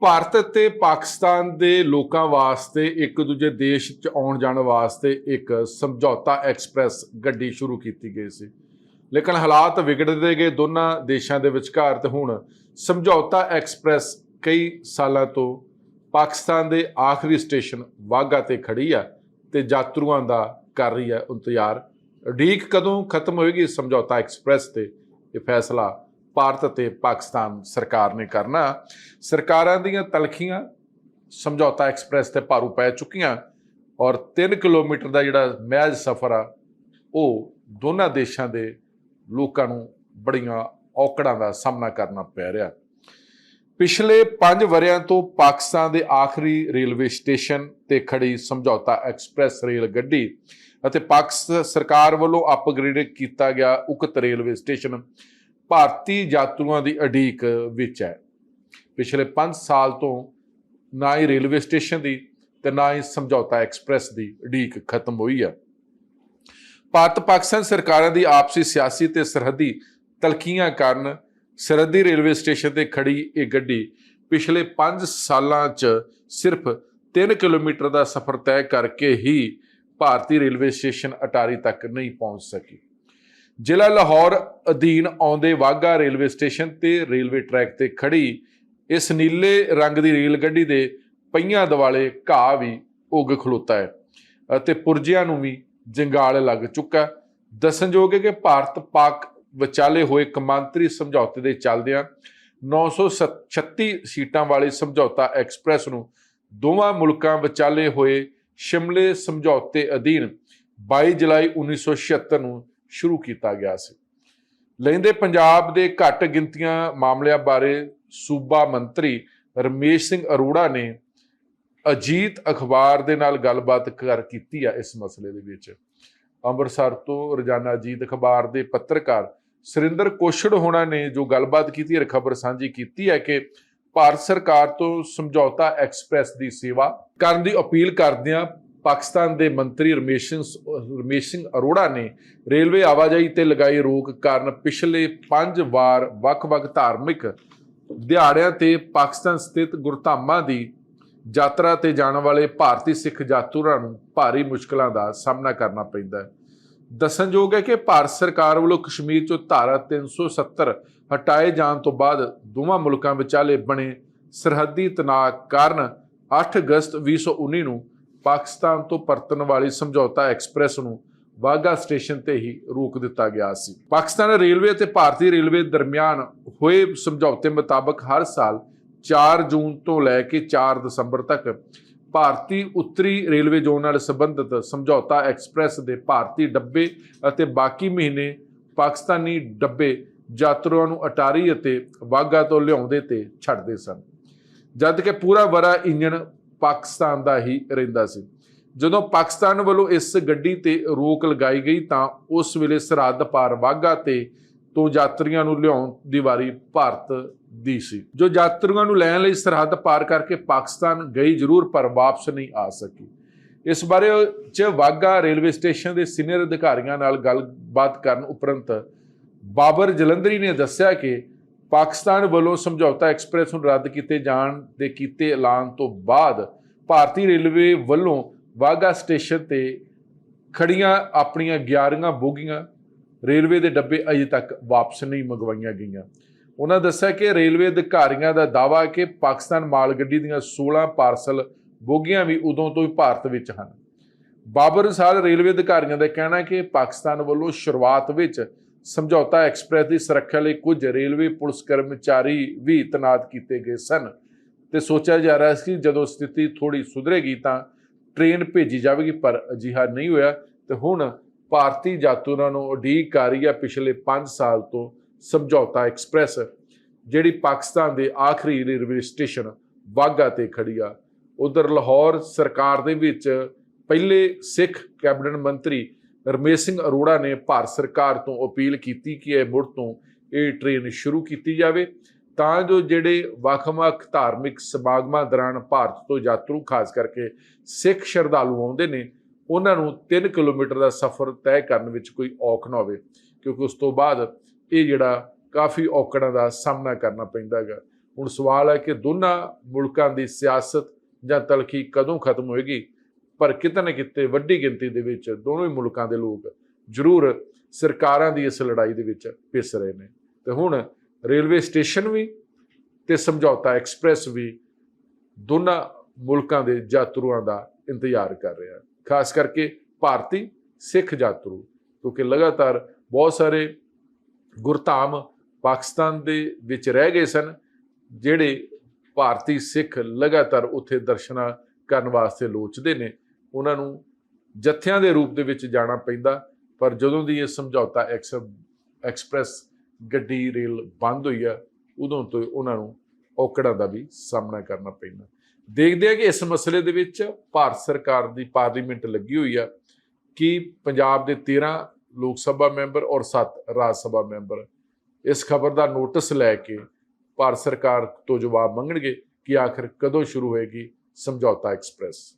ਭਾਰਤ ਅਤੇ ਪਾਕਿਸਤਾਨ ਦੇ ਲੋਕਾਂ ਵਾਸਤੇ, ਇੱਕ ਦੂਜੇ ਦੇਸ਼ 'ਚ ਆਉਣ ਜਾਣ ਵਾਸਤੇ ਇੱਕ ਸਮਝੌਤਾ ਐਕਸਪ੍ਰੈਸ ਗੱਡੀ ਸ਼ੁਰੂ ਕੀਤੀ ਗਈ ਸੀ। ਲੇਕਿਨ ਹਾਲਾਤ ਵਿਗੜਦੇ ਗਏ ਦੋਨਾਂ ਦੇਸ਼ਾਂ ਦੇ ਵਿਚਕਾਰ ਤੇ ਹੁਣ ਸਮਝੌਤਾ ਐਕਸਪ੍ਰੈਸ ਕਈ ਸਾਲਾਂ ਤੋਂ ਪਾਕਿਸਤਾਨ ਦੇ ਆਖਰੀ ਸਟੇਸ਼ਨ ਵਾਗਾ ਤੇ ਖੜੀ ਆ ਤੇ ਯਾਤਰੂਆਂ ਦਾ ਕਰ ਰਹੀ ਹੈ ਇੰਤਜ਼ਾਰ। ਉਡੀਕ ਕਦੋਂ ਖਤਮ ਹੋਏਗੀ ਸਮਝੌਤਾ ਐਕਸਪ੍ਰੈਸ ਤੇ? ਇਹ ਫੈਸਲਾ ਭਾਰਤ ਅਤੇ ਪਾਕਿਸਤਾਨ ਸਰਕਾਰ ਨੇ ਕਰਨਾ। ਸਰਕਾਰਾਂ ਦੀਆਂ ਤਲਖੀਆਂ ਸਮਝੌਤਾ ਐਕਸਪ੍ਰੈਸ ਤੇ ਭਾਰੂ ਪੈ ਚੁੱਕੀਆਂ ਔਰ 3 ਕਿਲੋਮੀਟਰ ਦਾ ਜਿਹੜਾ ਮਹਿਜ ਸਫ਼ਰ ਆ, ਉਹ ਦੋਨਾਂ ਦੇਸ਼ਾਂ ਦੇ ਲੋਕਾਂ ਨੂੰ ਬੜੀਆਂ ਔਕੜਾਂ ਦਾ ਸਾਹਮਣਾ ਕਰਨਾ ਪੈ ਰਿਹਾ। ਪਿਛਲੇ 5 ਵਰਿਆਂ ਤੋਂ ਪਾਕਿਸਤਾਨ ਦੇ ਆਖਰੀ ਰੇਲਵੇ ਸਟੇਸ਼ਨ ਤੇ ਖੜੀ ਸਮਝੌਤਾ ਐਕਸਪ੍ਰੈਸ ਰੇਲ ਗੱਡੀ ਅਤੇ ਪਾਕਿਸਤਾਨ ਸਰਕਾਰ ਵੱਲੋਂ ਅਪਗ੍ਰੇਡ ਕੀਤਾ ਗਿਆ ਉਕਤ ਰੇਲਵੇ ਸਟੇਸ਼ਨ ਭਾਰਤੀ ਯਾਤਰੂਆਂ ਦੀ ਅਡੀਕ ਵਿੱਚ ਹੈ। ਪਿਛਲੇ 5 ਸਾਲ ਤੋਂ ਨਾ ਹੀ ਰੇਲਵੇ ਸਟੇਸ਼ਨ ਦੀ ਤੇ ਨਾ ਹੀ ਸਮਝੌਤਾ ਐਕਸਪ੍ਰੈਸ ਦੀ ਉਡੀਕ ਖਤਮ ਹੋਈ ਹੈ ਭਾਰਤ ਪਾਕਿਸਤਾਨ ਸਰਕਾਰਾਂ ਦੀ ਆਪਸੀ ਸਿਆਸੀ ਤੇ ਸਰਹੱਦੀ ਤਲਕੀਆਂ ਕਾਰਨ ਸਰਹੱਦੀ ਰੇਲਵੇ ਸਟੇਸ਼ਨ ਤੇ ਖੜੀ ਇਹ ਗੱਡੀ ਪਿਛਲੇ 5 ਸਾਲਾਂ 'ਚ ਸਿਰਫ 3 ਕਿਲੋਮੀਟਰ ਦਾ ਸਫ਼ਰ ਤੈਅ ਕਰਕੇ ਹੀ ਭਾਰਤੀ ਰੇਲਵੇ ਸਟੇਸ਼ਨ ਅਟਾਰੀ ਤੱਕ ਨਹੀਂ ਪਹੁੰਚ ਸਕੀ। ਜ਼ਿਲ੍ਹਾ ਲਾਹੌਰ ਅਧੀਨ ਆਉਂਦੇ ਵਾਗਾ ਰੇਲਵੇ ਸਟੇਸ਼ਨ ਤੇ ਰੇਲਵੇ ਟਰੈਕ ਤੇ ਖੜੀ ਇਸ ਨੀਲੇ ਰੰਗ ਦੀ ਰੇਲ ਗੱਡੀ ਦੇ ਪਹੀਆਂ ਦਿਵਾਲੇ ਘਾਹ ਵੀ ਉੱਗ ਖਲੋਤਾ ਹੈ ਅਤੇ ਪੁਰਜਿਆਂ ਨੂੰ ਵੀ ਜੰਗਾਲ ਲੱਗ ਚੁੱਕਾ ਦੱਸਣਯੋਗ ਹੈ ਕਿ ਭਾਰਤ ਪਾਕ ਵਿਚਾਲੇ ਹੋਏ ਕਮਾਂਤਰੀ ਸਮਝੌਤੇ ਦੇ ਚੱਲਦਿਆਂ 936 ਸੀਟਾਂ ਵਾਲੇ ਸਮਝੌਤਾ ਐਕਸਪ੍ਰੈਸ ਨੂੰ ਦੋਵਾਂ ਮੁਲਕਾਂ ਵਿਚਾਲੇ ਹੋਏ ਸ਼ਿਮਲੇ ਸਮਝੌਤੇ ਅਧੀਨ 22 ਜੁਲਾਈ 1976 ਨੂੰ ਸ਼ੁਰੂ ਕੀਤਾ ਗਿਆ ਸੀ। ਲੈਂਦੇ ਪੰਜਾਬ ਦੇ ਘੱਟ ਗਿਣਤੀਆਂ ਮਾਮਲਿਆਂ ਬਾਰੇ ਸੂਬਾ ਮੰਤਰੀ ਰਮੇਸ਼ ਸਿੰਘ ਅਰੋੜਾ ਨੇ ਅਜੀਤ ਅਖਬਾਰ ਦੇ ਨਾਲ ਗੱਲਬਾਤ ਕਰ ਕੀਤੀ ਆ ਇਸ ਮਸਲੇ ਦੇ ਵਿੱਚ। ਅੰਮ੍ਰਿਤਸਰ ਤੋਂ ਰੋਜ਼ਾਨਾ ਅਜੀਤ ਅਖਬਾਰ ਦੇ ਪੱਤਰਕਾਰ ਸੁਰਿੰਦਰ ਕੋਸ਼ੜ ਹੋਣਾ ਨੇ ਜੋ ਗੱਲਬਾਤ ਕੀਤੀ ਹੈ ਖਬਰ ਸਾਂਝੀ ਕੀਤੀ ਹੈ ਕਿ ਭਾਰਤ ਸਰਕਾਰ ਤੋਂ ਸਮਝੌਤਾ ਐਕਸਪ੍ਰੈਸ ਦੀ ਸੇਵਾ ਕਰਨ ਦੀ ਅਪੀਲ ਕਰਦਿਆਂ ਪਾਕਿਸਤਾਨ ਦੇ ਮੰਤਰੀ ਰਮੇਸ਼ ਸਿੰਘ ਰਮੇਸ਼ ਸਿੰਘ ਅਰੋੜਾ ਨੇ ਰੇਲਵੇ ਆਵਾਜਾਈ ਤੇ ਲਗਾਈ ਰੋਕ ਕਾਰਨ ਪਿਛਲੇ 5 ਵਾਰ ਵੱਖ-ਵੱਖ ਧਾਰਮਿਕ ਦਿਹਾੜਿਆਂ ਤੇ ਪਾਕਿਸਤਾਨ ਸਥਿਤ ਗੁਰਧਾਮਾਂ ਦੀ ਯਾਤਰਾ ਤੇ ਜਾਣ ਵਾਲੇ ਭਾਰਤੀ ਸਿੱਖ ਯਾਤਰੂਆਂ ਨੂੰ ਭਾਰੀ ਮੁਸ਼ਕਲਾਂ ਦਾ ਸਾਹਮਣਾ ਕਰਨਾ ਪੈਂਦਾ ਹੈ। ਦੱਸਣਯੋਗ ਹੈ ਕਿ ਭਾਰਤ ਸਰਕਾਰ ਵੱਲੋਂ ਕਸ਼ਮੀਰ ਚੋਂ ਧਾਰਾ 370 ਹਟਾਏ ਜਾਣ ਤੋਂ ਬਾਅਦ ਦੋਵਾਂ ਮੁਲਕਾਂ ਵਿਚਾਲੇ ਬਣੇ ਸਰਹੱਦੀ ਤਣਾਅ ਕਾਰਨ 8 ਅਗਸਤ 2019 ਨੂੰ ਪਾਕਿਸਤਾਨ ਤੋਂ ਪਰਤਣ ਵਾਲੀ ਸਮਝੌਤਾ ਐਕਸਪ੍ਰੈਸ ਨੂੰ ਵਾਗਾ ਸਟੇਸ਼ਨ ਤੇ ਹੀ ਰੋਕ ਦਿੱਤਾ ਗਿਆ ਸੀ। ਪਾਕਿਸਤਾਨ ਰੇਲਵੇ ਅਤੇ ਭਾਰਤੀ ਰੇਲਵੇ ਦਰਮਿਆਨ ਹੋਏ ਸਮਝੌਤੇ ਮੁਤਾਬਕ ਹਰ ਸਾਲ 4 ਜੂਨ ਤੋਂ ਲੈ ਕੇ 4 ਦਸੰਬਰ ਤੱਕ ਭਾਰਤੀ ਉੱਤਰੀ ਰੇਲਵੇ ਜ਼ੋਨ ਨਾਲ ਸੰਬੰਧਿਤ ਸਮਝੌਤਾ ਐਕਸਪ੍ਰੈਸ ਦੇ ਭਾਰਤੀ ਡੱਬੇ ਅਤੇ ਬਾਕੀ ਮਹੀਨੇ ਪਾਕਿਸਤਾਨੀ ਡੱਬੇ ਯਾਤਰੂਆਂ ਨੂੰ ਅਟਾਰੀ ਅਤੇ ਵਾਗਾ ਤੋਂ ਲਿਆਉਂਦੇ ਤੇ ਛੱਡਦੇ ਸਨ। ਜਦ ਕਿ ਪੂਰਾ ਵਰਾ ਇੰਜਣ ਪਾਕਿਸਤਾਨ ਦਾ ਹੀ ਰਹਿੰਦਾ ਸੀ। ਜਦੋਂ ਪਾਕਿਸਤਾਨ ਵੱਲੋਂ ਇਸ ਗੱਡੀ ਤੇ ਰੋਕ ਲਗਾਈ ਗਈ ਤਾਂ ਉਸ ਵੇਲੇ ਸਰਹੱਦ ਪਾਰ ਵਾਗਾ ਤੇ ਤੋਂ ਯਾਤਰੀਆਂ ਨੂੰ ਲਿਆਉਣ ਦੀ ਵਾਰੀ ਭਾਰਤ ਦੀ ਸੀ। ਜੋ ਯਾਤਰੀਆਂ ਨੂੰ ਲੈਣ ਲਈ ਸਰਹੱਦ ਪਾਰ ਕਰਕੇ ਪਾਕਿਸਤਾਨ ਗਈ ਜ਼ਰੂਰ ਪਰ ਵਾਪਸ ਨਹੀਂ ਆ ਸਕੀ। ਇਸ ਬਾਰੇ ਚ ਵਾਗਾ ਰੇਲਵੇ ਸਟੇਸ਼ਨ ਦੇ ਸੀਨੀਅਰ ਅਧਿਕਾਰੀਆਂ ਨਾਲ ਗੱਲਬਾਤ ਕਰਨ ਉਪਰੰਤ ਬਾਬਰ ਜਲੰਧਰੀ ਨੇ ਦੱਸਿਆ ਕਿ ਪਾਕਿਸਤਾਨ ਵੱਲੋਂ ਸਮਝੌਤਾ ਐਕਸਪ੍ਰੈਸ ਨੂੰ ਰੱਦ ਕੀਤੇ ਜਾਣ ਦੇ ਕੀਤੇ ਐਲਾਨ ਤੋਂ ਬਾਅਦ ਭਾਰਤੀ ਰੇਲਵੇ ਵੱਲੋਂ ਵਾਗਾ ਸਟੇਸ਼ਨ ਤੇ ਖੜੀਆਂ ਆਪਣੀਆਂ 11 ਬੋਗੀਆਂ ਰੇਲਵੇ ਦੇ ਡੱਬੇ ਅਜੇ ਤੱਕ ਵਾਪਸ ਨਹੀਂ ਮੰਗਵਾਈਆਂ ਗਈਆਂ। ਉਹਨਾਂ ਦੱਸਿਆ ਕਿ ਰੇਲਵੇ ਅਧਿਕਾਰੀਆਂ ਦਾ ਦਾਅਵਾ ਹੈ ਕਿ ਪਾਕਿਸਤਾਨ ਮਾਲ ਗੱਡੀ ਦੀਆਂ 16 ਪਾਰਸਲ ਬੋਗੀਆਂ ਵੀ ਉਦੋਂ ਤੋਂ ਹੀ ਭਾਰਤ ਵਿੱਚ ਹਨ। ਬਾਬਰ ਅਨਸਾਰ ਰੇਲਵੇ ਅਧਿਕਾਰੀਆਂ ਦਾ ਕਹਿਣਾ ਹੈ ਕਿ ਪਾਕਿਸਤਾਨ ਵੱਲੋਂ ਸ਼ੁਰੂਆਤ ਵਿੱਚ ਸਮਝੌਤਾ ਐਕਸਪ੍ਰੈਸ ਦੀ ਸੁਰੱਖਿਆ ਲਈ ਕੁਝ ਰੇਲਵੇ ਪੁਲਿਸ ਕਰਮਚਾਰੀ ਵੀ ਤੈਨਾਤ ਕੀਤੇ ਗਏ ਸਨ ਤੇ ਸੋਚਿਆ ਜਾ ਰਿਹਾ ਸੀ ਕਿ ਜਦੋਂ ਸਥਿਤੀ ਥੋੜੀ ਸੁਧਰੇਗੀ ਤਾਂ ਟ੍ਰੇਨ ਭੇਜੀ ਜਾਵੇਗੀ, ਪਰ ਅਜਿਹਾ ਨਹੀਂ ਹੋਇਆ ਤੇ ਹੁਣ ਭਾਰਤੀ ਯਾਤਰੂਆਂ ਨੂੰ ਉਡੀਕ ਕਰ ਰਹੀ ਹੈ ਪਿਛਲੇ 5 ਸਾਲ ਤੋਂ ਸਮਝੌਤਾ ਐਕਸਪ੍ਰੈਸ, ਜਿਹੜੀ ਪਾਕਿਸਤਾਨ ਦੇ ਆਖਰੀ ਰੇਲਵੇ ਸਟੇਸ਼ਨ ਵਾਗਾ ਤੇ ਖੜੀ ਆ। ਉਧਰ ਲਾਹੌਰ ਸਰਕਾਰ ਦੇ ਵਿੱਚ ਪਹਿਲੇ ਸਿੱਖ ਕੈਬਨਿਟ ਮੰਤਰੀ ਰਮੇਸ਼ ਸਿੰਘ ਅਰੋੜਾ ਨੇ ਭਾਰਤ ਸਰਕਾਰ ਤੋਂ ਅਪੀਲ ਕੀਤੀ ਕਿ ਇਹ ਮੁੜ ਤੋਂ ਇਹ ਟ੍ਰੇਨ ਸ਼ੁਰੂ ਕੀਤੀ ਜਾਵੇ, ਤਾਂ ਜੋ ਜਿਹੜੇ ਵੱਖ-ਵੱਖ ਧਾਰਮਿਕ ਸਮਾਗਮਾਂ ਦੌਰਾਨ ਭਾਰਤ ਤੋਂ ਯਾਤਰੂ, ਖਾਸ ਕਰਕੇ ਸਿੱਖ ਸ਼ਰਧਾਲੂ ਆਉਂਦੇ ਨੇ, ਉਹਨਾਂ ਨੂੰ 3 ਕਿਲੋਮੀਟਰ ਦਾ ਸਫ਼ਰ ਤੈਅ ਕਰਨ ਵਿੱਚ ਕੋਈ ਔਖ ਨਾ ਹੋਵੇ, ਕਿਉਂਕਿ ਉਸ ਤੋਂ ਬਾਅਦ ਇਹ ਜਿਹੜਾ ਕਾਫੀ ਔਕੜਾਂ ਦਾ ਸਾਹਮਣਾ ਕਰਨਾ ਪੈਂਦਾ ਹੈਗਾ। ਹੁਣ ਸਵਾਲ ਹੈ ਕਿ ਦੋਨਾਂ ਮੁਲਕਾਂ ਦੀ ਸਿਆਸਤ ਜਾਂ ਤਲਖੀ ਕਦੋਂ ਖਤਮ ਹੋਏਗੀ? ਪਰ ਕਿਤੇ ਨਾ ਕਿਤੇ ਵੱਡੀ ਗਿਣਤੀ ਦੇ ਵਿੱਚ ਦੋਨੋਂ ਹੀ ਮੁਲਕਾਂ ਦੇ ਲੋਕ ਜ਼ਰੂਰ ਸਰਕਾਰਾਂ ਦੀ ਇਸ ਲੜਾਈ ਦੇ ਵਿੱਚ ਪਿਸ ਰਹੇ ਨੇ। ਤੇ ਹੁਣ ਰੇਲਵੇ ਸਟੇਸ਼ਨ ਵੀ ਤੇ ਸਮਝੌਤਾ ਐਕਸਪ੍ਰੈਸ ਵੀ ਦੋਨਾਂ ਮੁਲਕਾਂ ਦੇ ਯਾਤਰੂਆਂ ਦਾ ਇੰਤਜ਼ਾਰ ਕਰ ਰਿਹਾ ਖਾਸ ਕਰਕੇ ਭਾਰਤੀ ਸਿੱਖ ਯਾਤਰੂ, ਕਿਉਂਕਿ ਲਗਾਤਾਰ ਬਹੁਤ ਸਾਰੇ ਗੁਰਧਾਮ ਪਾਕਿਸਤਾਨ ਦੇ ਵਿੱਚ ਰਹਿ ਗਏ ਸਨ, ਜਿਹੜੇ ਭਾਰਤੀ ਸਿੱਖ ਲਗਾਤਾਰ ਉੱਥੇ ਦਰਸ਼ਨਾਂ ਕਰਨ ਵਾਸਤੇ ਲੋਚਦੇ ਨੇ। ਉਹਨਾਂ ਨੂੰ ਜਥਿਆਂ ਦੇ ਰੂਪ ਦੇ ਵਿੱਚ ਜਾਣਾ ਪੈਂਦਾ। ਪਰ ਜਦੋਂ ਦੀ ਇਹ ਸਮਝੌਤਾ ਐਕਸ, ਐਕਸਪ੍ਰੈਸ ਗੱਡੀ ਰੇਲ ਬੰਦ ਹੋਈ ਆ, ਉਦੋਂ ਤੋਂ ਉਹਨਾਂ ਨੂੰ ਔਕੜਾਂ ਦਾ ਵੀ ਸਾਹਮਣਾ ਕਰਨਾ ਪੈਂਦਾ। ਦੇਖਦੇ ਆ ਕਿ ਇਸ ਮਸਲੇ ਦੇ ਵਿੱਚ ਭਾਰਤ ਸਰਕਾਰ ਦੀ ਪਾਰਲੀਮੈਂਟ ਲੱਗੀ ਹੋਈ ਆ ਕਿ ਪੰਜਾਬ ਦੇ 13 ਲੋਕ ਸਭਾ ਮੈਂਬਰ ਔਰ 7 ਰਾਜ ਸਭਾ ਮੈਂਬਰ ਇਸ ਖਬਰ ਦਾ ਨੋਟਿਸ ਲੈ ਕੇ ਭਾਰਤ ਸਰਕਾਰ ਤੋਂ ਜਵਾਬ ਮੰਗਣਗੇ ਕਿ ਆਖਰ ਕਦੋਂ ਸ਼ੁਰੂ ਹੋਏਗੀ ਸਮਝੌਤਾ ਐਕਸਪ੍ਰੈਸ।